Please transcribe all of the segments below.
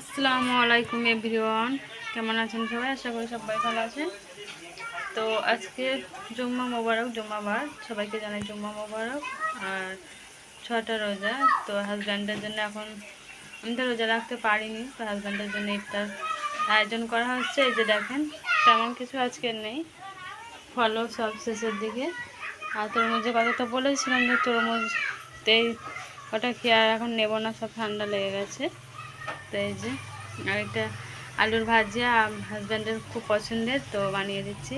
আসসালামু আলাইকুম এভরিওয়ান। কেমন আছেন সবাই? আশা করি সবাই ভালো আছেন। তো আজকে জুম্মা মোবারক জুম্মাবার সবাইকে জানাই জুম্মা মোবারক। আর ছটা রোজা। তো হাজব্যান্ডের জন্য এখন আমি তো রোজা রাখতে পারিনি। তো হাজব্যান্ডের জন্য ইফতার আয়োজন করা হচ্ছে। এই যে দেখেন, তেমন কিছু আজকে নেই। ফলো সব শেষের দিকে। আর তরমুজের কথা তো বলেছিলাম যে তরমুজতেই ওটা কি আর এখন নেব না, সব ঠান্ডা লেগে গেছে। তো এই যে আর একটা আলুর ভাজিয়া হাজব্যান্ডের খুব পছন্দের, তো বানিয়ে দিচ্ছি।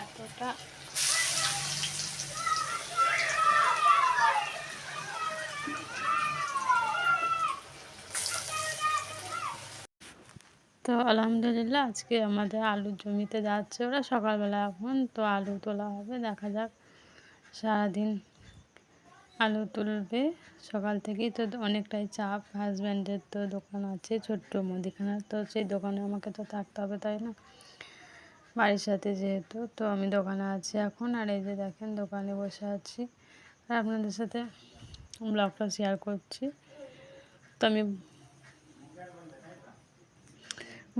এতটা তো আলহামদুলিল্লাহ, আজকে আমাদের আলুর জমিতে যাচ্ছে ওরা সকালবেলা এখন, তো আলু তোলা হবে, দেখা যাক সারাদিন আলু তুলবে। সকাল থেকেই তো অনেকটাই চাপ। হাজব্যান্ডের তো দোকান আছে, ছোট্ট মুদিখানা। তো সেই দোকানে আমাকে তো থাকতে হবে, তাই না? বাড়ির সাথে যেহেতু, তো আমি দোকানে আছি এখন। আর এই যে দেখেন, দোকানে বসে আছি। আর আপনাদের সাথে ব্লগটা শেয়ার করছি। তো আমি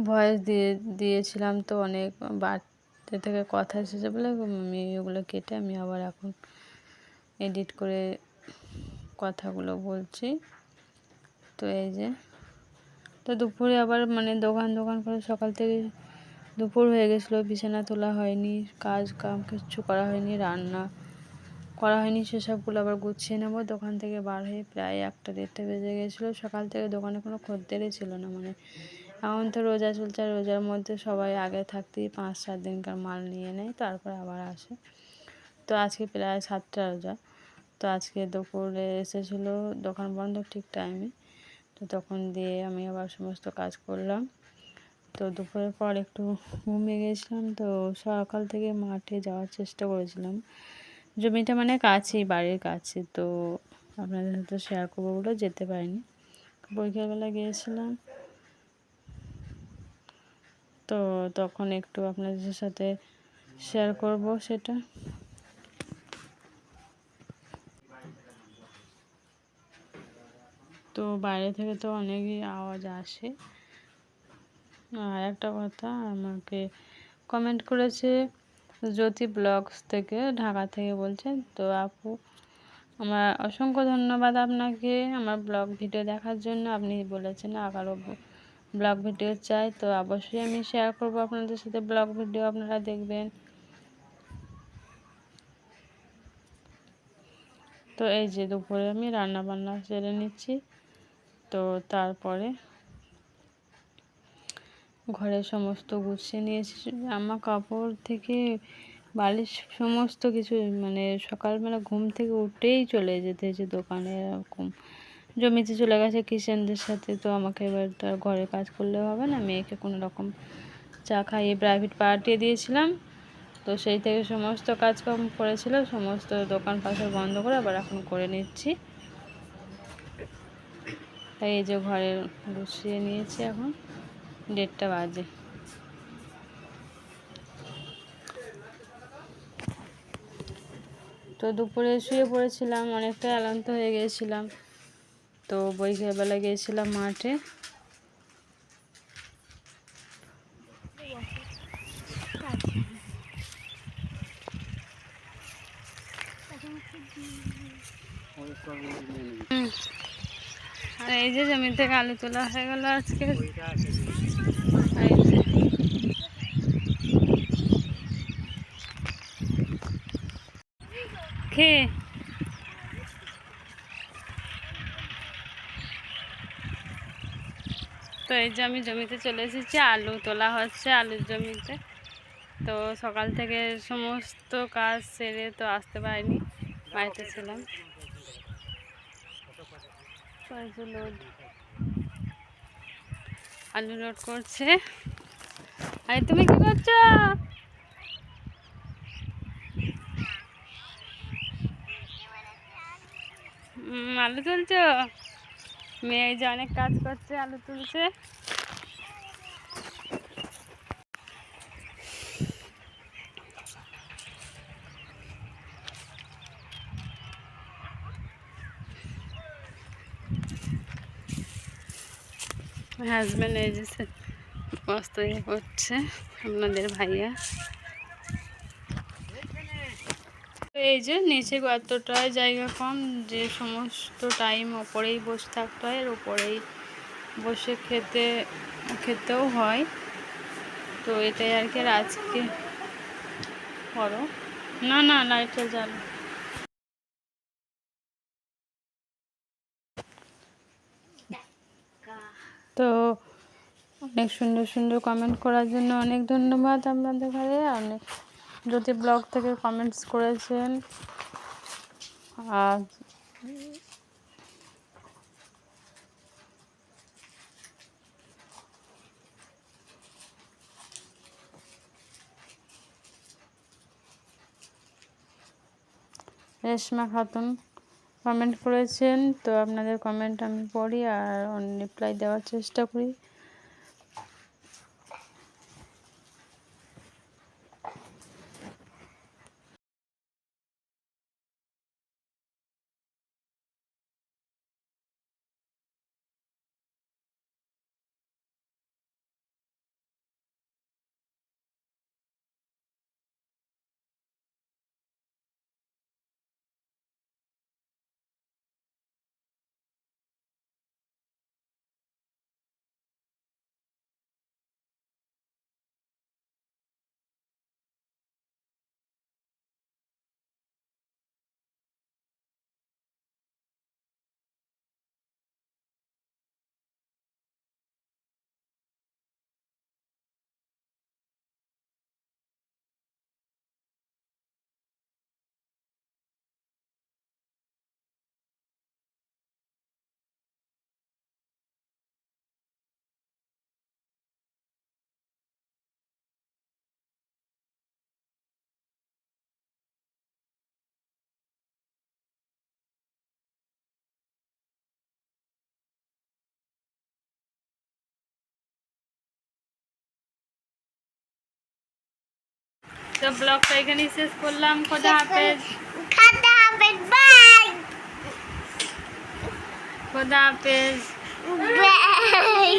ভয়েস দিয়ে, দিয়েছিলাম তো অনেক বাড়তে থেকে কথা এসেছে বলে আমি ওগুলো কেটে আমি আবার এখন এডিট করে কথাগুলো বলছি। তো এই যে, তো দুপুরে আবার মানে দোকান দোকান করে সকাল থেকে দুপুর হয়ে গেছিল, বিছানা তোলা হয়নি, কাজ কাম কিছু করা হয়নি, রান্না করা হয়নি, সেসবগুলো আবার গুছিয়ে নেব। দোকান থেকে বার হয়ে প্রায় একটা দেড়টা বেজে গেছিল। সকাল থেকে দোকানে কোনো খদ্দেরই ছিল না মানে। এখন তো রোজা চলছে, রোজার মধ্যে সবাই আগে থাকতেই পাঁচ সাত দিনকার মাল নিয়ে নেয়, তারপরে আবার আসে। তো আজকে প্রায় সাতটা রোজা। তো আজকে দুপুরে এসেছিল দোকান বন্ধ ঠিক টাইমে তো তখন দিয়ে আমি আবার সমস্ত কাজ করলাম। তো দুপুরের পর একটু ঘুমিয়ে গেছিলাম। তো সকাল থেকে মাঠে যাওয়ার চেষ্টা করেছিলাম। জমিটা মানে কাছেই, বাড়ির কাছে। তো আপনাদের সাথে শেয়ার করব বলে যেতে পারিনি। বিকেলবেলা গিয়েছিলাম। তো তখন একটু আপনাদের সাথে শেয়ার করব সেটা। তো বাইরে থেকে তো অনেকই আওয়াজ আসে। আর একটা কথা আমাকে কমেন্ট করেছে, জ্যোতি ব্লগস থেকে, ঢাকা থেকে বলছেন তো আপু, আমার অসংখ্য ধন্যবাদ আপনাকে আমার ব্লগ ভিডিও দেখার জন্য। আপনি বলেছেন আবারও ব্লগ ভিডিও চাই, তো অবশ্যই আমি শেয়ার করব আপনাদের সাথে। ব্লগ ভিডিও আপনারা দেখবেন। তো এই যে দুপুরে আমি রান্না বান্না সেরে নিচ্ছি। তো তারপরে ঘরের সমস্ত গুছিয়ে নিয়েছি। জামা কাপড় থেকে বালিশ সমস্ত কিছু মানে সকালবেলা ঘুম থেকে উঠেই চলে যেতে হয়েছে দোকানে এরকম। জমিতে চলে গেছে কিষেনদের সাথে, তো আমাকে এবার তার ঘরে কাজ করলে হবে না। মেয়েকে কোনো রকম চা খাইয়ে প্রাইভেট পাঠিয়ে দিয়েছিলাম। তো সেই থেকে সমস্ত কাজকর্ম করেছিল, সমস্ত দোকান পাশে বন্ধ করে আবার এখন করে নিচ্ছি। তাই এই যে ঘরে গুছিয়ে নিয়েছি এখন। দেড়টা বাজে। তো দুপুরে শুয়ে পড়েছিলাম অনেকটা আলান্ত হয়ে গিয়েছিলাম তো বৈকালবেলা গিয়েছিলাম মাঠে আর এই যে জমি থেকে আলু তোলা হয়ে গেল আজকে। তো এই যে আমি জমিতে চলে এসেছি, আলু তোলা হচ্ছে আলুর জমিতে। তো সকাল থেকে সমস্ত কাজ সেরে তো আসতে পারিনি, বাড়িতে ছিলাম। তো লোড আলু লোড করছে। আরে তুমি কি করছ? আলু তুলছো? মেয়ে যে অনেক কাজ করছে, আলু তুলছে। হাজব্যান্ড এই যে মস্ত ইয়ে করছে, আপনাদের ভাইয়া। এই যে নিচে এতটাই জায়গা কম, যে সমস্ত টাইম ওপরেই বসে থাকতে হয় আর ওপরেই বসে খেতে, খেতেও হয়। তো এটাই আর কি আজকে করো। না না লাইটটা জ্বালো। তো অনেক সুন্দর সুন্দর কমেন্ট করার জন্য অনেক ধন্যবাদ আপনাদের ঘরে অনেক যদি ব্লগ থেকে কমেন্টস করেছেন আর রেশমা খাতুন কমেন্ট করেছেন তো আপনাদের কমেন্ট আমি পড়ি আর রিপ্লাই দেওয়ার চেষ্টা করি। তো ব্লগটা এখানেই শেষ করলাম। খোদা হাফেজ। খোদা হাফেজ বাই। খোদা হাফেজ। বাই।